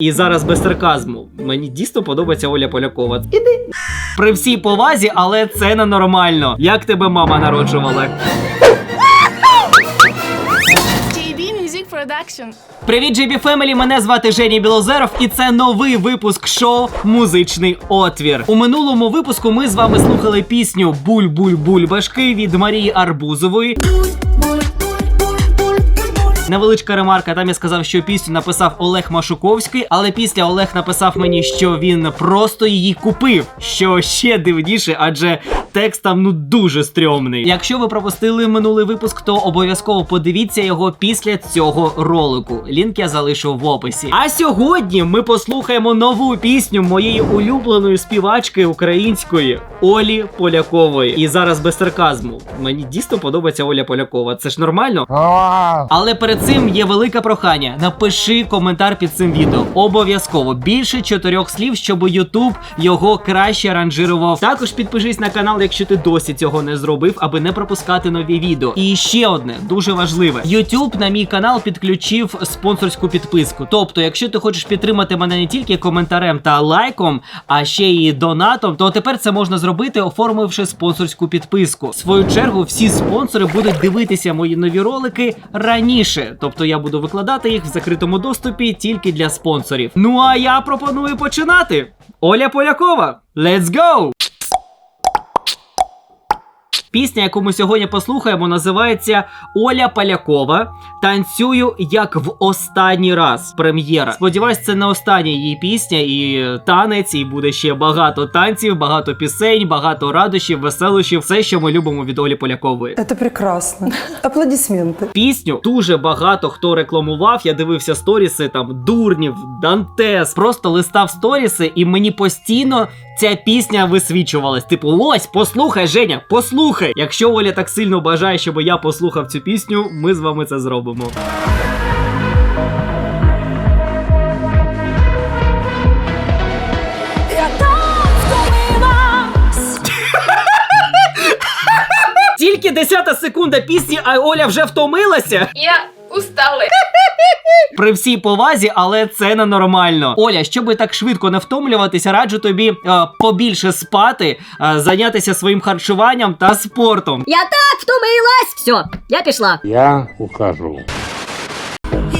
І зараз без сарказму. Мені дійсно подобається Оля Полякова. Іди. При всій повазі, але це ненормально. Як тебе мама народжувала? JB Music Production. Привіт, JB Family, Мене звати Женя Білозеров, і це новий випуск шоу Музичний отвір. У минулому випуску ми з вами слухали пісню Буль-буль-бульбашки від Марії Арбузової. Невеличка ремарка. Там я сказав, що пісню написав Олег Машуковський, але після Олег написав мені, що він просто її купив. Що ще дивніше, адже текст там ну дуже стрьомний. Якщо ви пропустили минулий випуск, то обов'язково подивіться його після цього ролику. Лінк я залишу в описі. А сьогодні ми послухаємо нову пісню моєї улюбленої співачки української Олі Полякової. І зараз без сарказму. Мені дійсно подобається Оля Полякова. Це ж нормально? Але перед цим є велике прохання. Напиши коментар під цим відео. Обов'язково більше чотирьох слів, щоб Ютуб його краще ранжирував. Також підпишись на канал, якщо ти досі цього не зробив, аби не пропускати нові відео. І ще одне дуже важливе: YouTube на мій канал підключив спонсорську підписку. Тобто, якщо ти хочеш підтримати мене не тільки коментарем та лайком, а ще й донатом, то тепер це можна зробити, оформивши спонсорську підписку. В свою чергу, всі спонсори будуть дивитися мої нові ролики раніше. Тобто я буду викладати їх в закритому доступі тільки для спонсорів. Ну а я пропоную починати. Оля Полякова, let's go! Пісня, яку ми сьогодні послухаємо, називається Оля Полякова. Танцюю як в останній раз. Прем'єра. Сподіваюсь, це не остання її пісня і танець, і буде ще багато танців, багато пісень, багато радощів, веселощів. Все, що ми любимо від Олі Полякової. Это прекрасно. Аплодисменты. Пісню дуже багато хто рекламував. Я дивився сторіси там Дурнів, Дантес. Просто листав сторіси, і мені постійно ця пісня висвічувалась. Типу, ось, послухай, Женя, послухай. Якщо Оля так сильно бажає, щоб я послухав цю пісню, ми з вами це зробимо. Тільки 10 секунда пісні, а Оля вже втомилася. Я устала. При всій повазі, але це ненормально. Оля, щоб так швидко не втомлюватися, раджу тобі е, побільше спати, е, зайнятися своїм харчуванням та спортом. Я так втомилась! Все, я пішла. Я ухожу.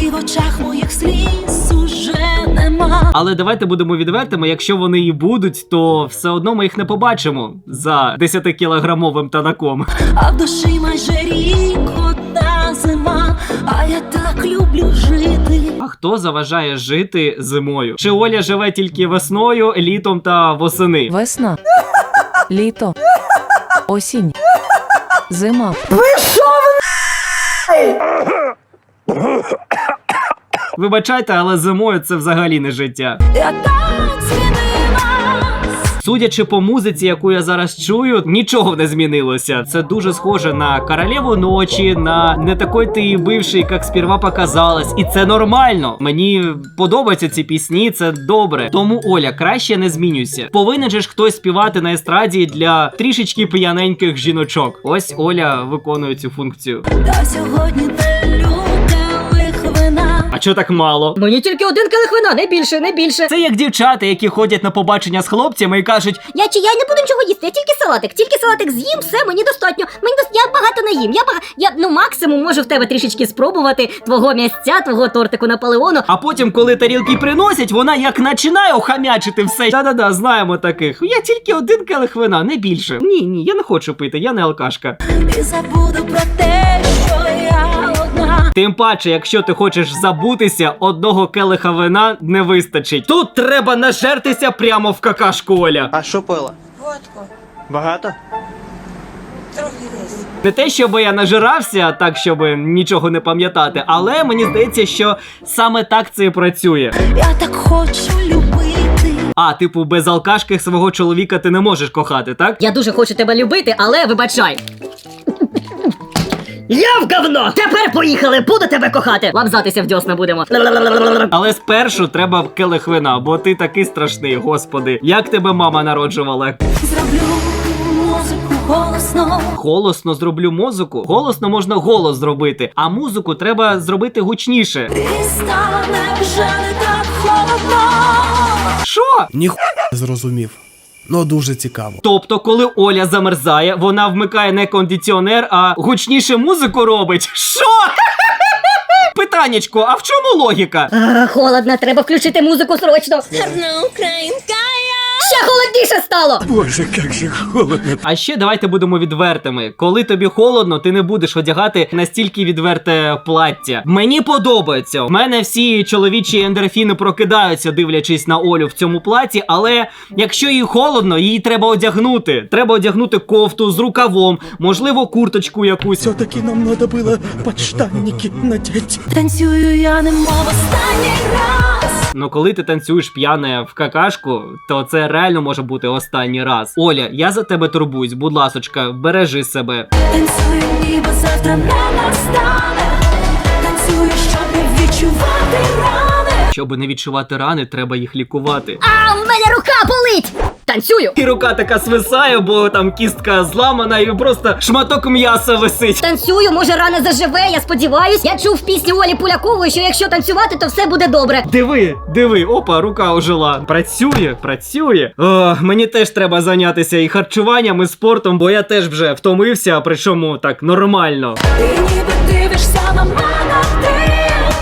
І в очах моїх сліз уже нема. Але давайте будемо відвертими. Якщо вони і будуть, то все одно ми їх не побачимо за 10-кілограмовим танаком. А в душі майже рік зима. А я так люблю жити. А хто заважає жити зимою? Чи Оля живе тільки весною, літом та восени? Весна, літо, осінь, зима. Вибачайте, але зимою це взагалі не життя. Я так змінилась. Судячи по музиці, яку я зараз чую, нічого не змінилося. Це дуже схоже на королеву ночі, на не такой ти і бивший, як сперва показалось. І це нормально. Мені подобаються ці пісні, це добре. Тому Оля, краще не змінюйся. Повинен же ж хтось співати на естраді для трішечки п'яненьких жіночок. Ось Оля виконує цю функцію. Та сьогодні. А чого так мало? Мені тільки один келих вина, не більше, не більше. Це як дівчата, які ходять на побачення з хлопцями і кажуть: Я чи я не буду нічого їсти, я тільки салатик, тільки салатик з'їм, все, мені достатньо. Мені дос... я багато не їм. Я бага... я ну максимум можу в тебе трішечки спробувати твого м'ясця, твого тортику Наполеону. А потім, коли тарілки приносять, вона як починає охамячити все. Да-да-да, знаємо таких. Я тільки один келих вина, не більше. Ні, ні, я не хочу пити, я не алкашка. І забуду про те, що. Тим паче, якщо ти хочеш забутися, одного келиха вина не вистачить. Тут треба нажертися прямо в какашку Оля. А що пила? Водку. Багато? Не те, щоб я нажирався, так щоб нічого не пам'ятати, але мені здається, що саме так це і працює. Я так хочу любити. А, типу, без алкашки свого чоловіка ти не можеш кохати, так? Я дуже хочу тебе любити, але вибачай. Я в говно! Тепер поїхали, буду тебе кохати. Лапзатися в дьосна будемо. Але спершу треба келих вина, бо ти такий страшний, господи. Як тебе мама народжувала? Зроблю музику голосно. Голосно зроблю музику. Голосно можна голос зробити, а музику треба зробити гучніше. І стане вже не так холодно. Що? Ніхуя не зрозумів. Ну дуже цікаво. Тобто, коли Оля замерзає, вона вмикає не кондиціонер, а гучніше музику робить. Що? Питаннячко, а в чому логіка? А, холодно, треба включити музику срочно. Гарна українська Ще холодніше стало. Боже, як же холодно. А ще давайте будемо відвертими. Коли тобі холодно, ти не будеш одягати настільки відверте плаття. Мені подобається. В мене всі чоловічі ендорфіни прокидаються, дивлячись на Олю в цьому платі. Але якщо їй холодно, її треба одягнути. Треба одягнути кофту з рукавом, можливо, курточку якусь. Все-таки нам надо было подштанники надеть. Танцюю я немов останній раз. Ну коли ти танцюєш п'яне в какашку, то це реально може бути останній раз. Оля, я за тебе турбуюсь. Будь ласочка, бережи себе. Танцюй, ніби завтра не настане. Танцюю, Щоб не відчувати рани, треба їх лікувати. А в мене рука болить. Танцюю. І рука така свисає, бо там кістка зламана, і просто шматок м'яса висить. Танцюю, може рана заживе, я сподіваюсь. Я чув в пісні Олі Полякової, що якщо танцювати, то все буде добре. Диви, диви, опа, рука ожила. Працює, працює. О, мені теж треба зайнятися і харчуванням, і спортом, бо я теж вже втомився, причому так нормально. Ти ніби дивишся на мене ти.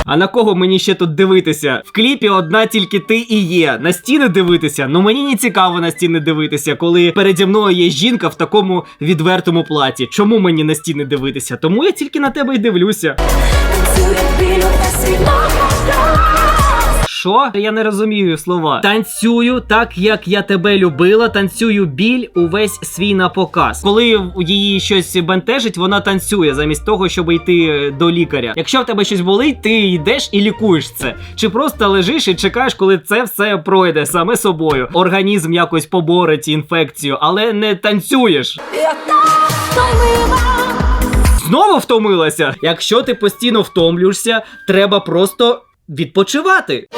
А на кого мені ще тут дивитися? В кліпі одна тільки ти і є. На стіни дивитися. Ну мені не цікаво на стіни дивитися, коли переді мною є жінка в такому відвертому платі. Чому мені на стіни дивитися? Тому я тільки на тебе й дивлюся. Що? Я не розумію слова. Танцюю так, як я тебе любила. Танцюю біль увесь свій на показ. Коли її щось бентежить, вона танцює замість того, щоб йти до лікаря. Якщо в тебе щось болить, ти йдеш і лікуєш це. Чи просто лежиш і чекаєш, коли це все пройде саме собою. Організм якось поборить інфекцію, але не танцюєш. Я так. Знову втомилася. Якщо ти постійно втомлюєшся, треба просто відпочивати.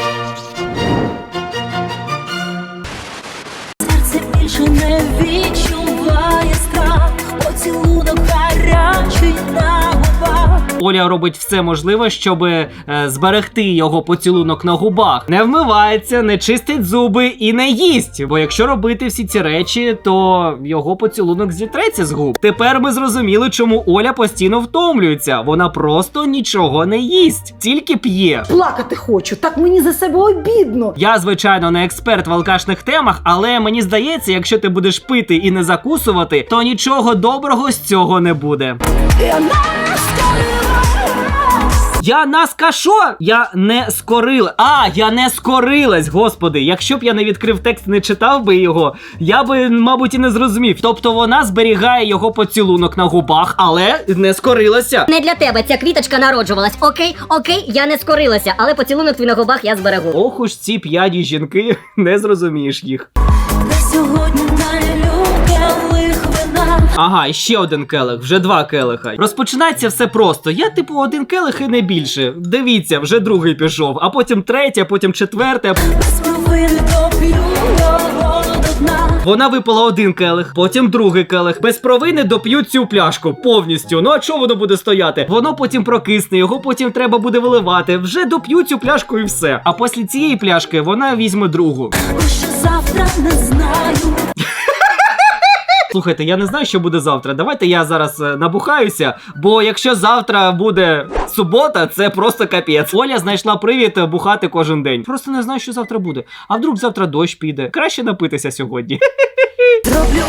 Серце більше не відчуває страх. Поцілунок гарячий на губах. Оля робить все можливе, щоб е, зберегти його поцілунок на губах. Не вмивається, не чистить зуби і не їсть. Бо якщо робити всі ці речі, то його поцілунок зітреться з губ. Тепер ми зрозуміли, чому Оля постійно втомлюється. Вона просто нічого не їсть, тільки п'є. Плакати хочу, так мені за себе обідно. Я, звичайно, не експерт в алкашних темах, але мені здається, якщо ти будеш пити і не закусувати, то нічого доброго з цього не буде. Скорилась. Я наска що? Я не скорила. А, я не скорилась, господи. Якщо б я не відкрив текст, не читав би його, я би, мабуть, і не зрозумів. Тобто вона зберігає його поцілунок на губах, але не скорилася. Не для тебе ця квіточка народжувалась. Окей, окей, я не скорилася, але поцілунок твій на губах я зберегу. Ох уж ці п'яні жінки, не зрозумієш їх. На сьогодні вина. Ага, і ще один келих, вже два келиха. Розпочинається все просто. Я, типу, один келих і не більше. Дивіться, вже другий пішов, а потім третій, а потім дна. Вона випила один келих, потім другий келих. Без провини доп'ю цю пляшку повністю. Ну а чого воно буде стояти? Воно потім прокисне, його потім треба буде виливати. Вже доп'ю цю пляшку і все. А після цієї пляшки вона візьме другу. Завтра не знаю. Слухайте, я не знаю, що буде завтра. Давайте я зараз е, набухаюся, бо якщо завтра буде субота, це просто капець. Оля знайшла привід бухати кожен день. Просто не знаю, що завтра буде. А вдруг завтра дощ піде. Краще напитися сьогодні. Зроблю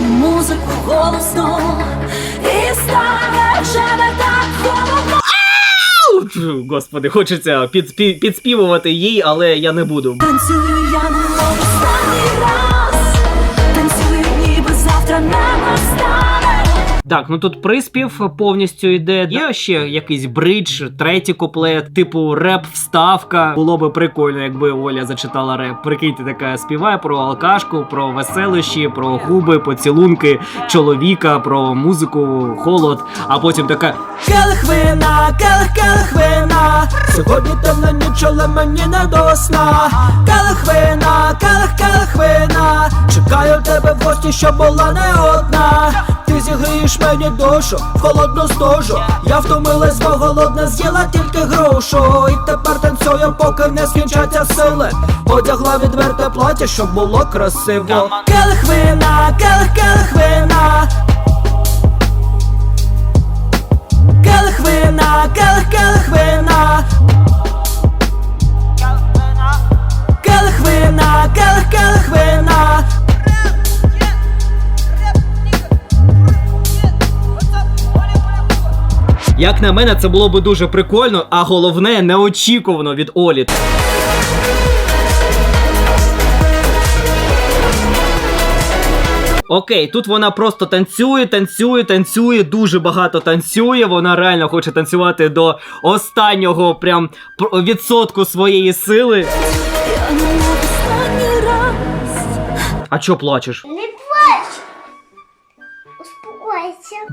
музику голосно і стане вже не так холодно. Господи, хочеться підспі- підспівувати їй, але я не буду. Танцюю я не останній раз. Так, ну тут приспів повністю йде. Є ще якийсь бридж, третій куплет, типу реп-вставка. Було би прикольно, якби Оля зачитала реп. Прикиньте, така співає про алкашку, про веселощі, про губи, поцілунки чоловіка, про музику, холод. А потім така Келих вина, келих, келих вина Сьогодні темна ніч, але мені не до сна Келих вина, келих, келих вина Чекаю тебе в гості, щоб була не одна зігрієш мені душу в холодну стужу. Я втомилась, бо голодна з'їла тільки грушу. І тепер танцюю, поки не скінчаться сили. Одягла відверте плаття, щоб було красиво. Келих вина, келих, келих вина Келих вина, келих, келих вина Келих вина, келих, келих вина Як на мене, це було би дуже прикольно, а головне неочікувано від Олі. Окей, тут вона просто танцює, танцює, танцює, дуже багато танцює. Вона реально хоче танцювати до останнього прям відсотку своєї сили. А чо плачеш?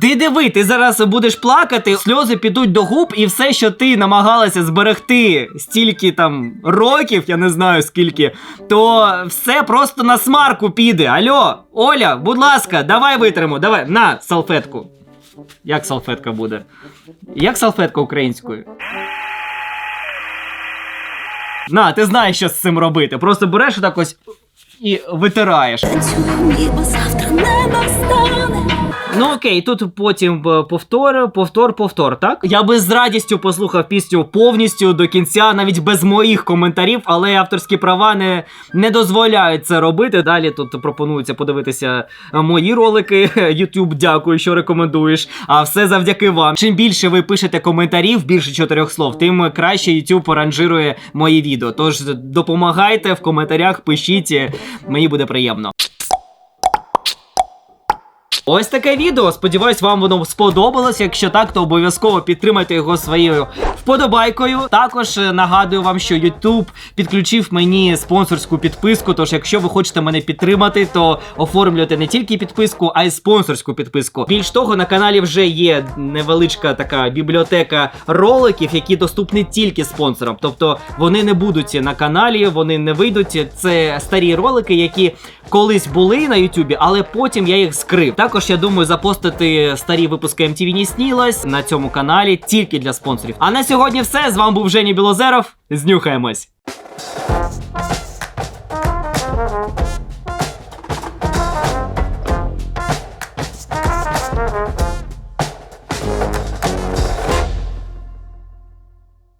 Ти диви, ти зараз будеш плакати, сльози підуть до губ, і все, що ти намагалася зберегти стільки там років, я не знаю скільки, то все просто на смарку піде. Алло, Оля, будь ласка, давай витримо, давай, на салфетку. Як салфетка буде? Як салфетка українською? На, ти знаєш, що з цим робити. Просто береш отак ось і витираєш. Завтра не настане. Ну окей, тут потім е, повтор, повтор, повтор, так? Я би з радістю послухав пісню повністю до кінця, навіть без моїх коментарів, але авторські права не, не дозволяють це робити. Далі тут пропонується подивитися е, мої ролики. YouTube, дякую, що рекомендуєш. А все завдяки вам. Чим більше ви пишете коментарів, більше чотирьох слов, тим краще YouTube ранжирує мої відео. Тож допомагайте в коментарях, пишіть, е, мені буде приємно. Ось таке відео. Сподіваюсь, вам воно сподобалось. Якщо так, то обов'язково підтримайте його своєю вподобайкою. Також е, нагадую вам, що YouTube підключив мені спонсорську підписку. Тож, якщо ви хочете мене підтримати, то оформлюйте не тільки підписку, а й спонсорську підписку. Більш того, на каналі вже є невеличка така бібліотека роликів, які доступні тільки спонсорам. Тобто вони не будуть на каналі, вони не вийдуть. Це старі ролики, які колись були на Ютубі, але потім я їх скрив. Також я думаю запостити старі випуски MTV не снілось на цьому каналі тільки для спонсорів. А на сьогодні все. З вами був Жені Білозеров. Знюхаємось.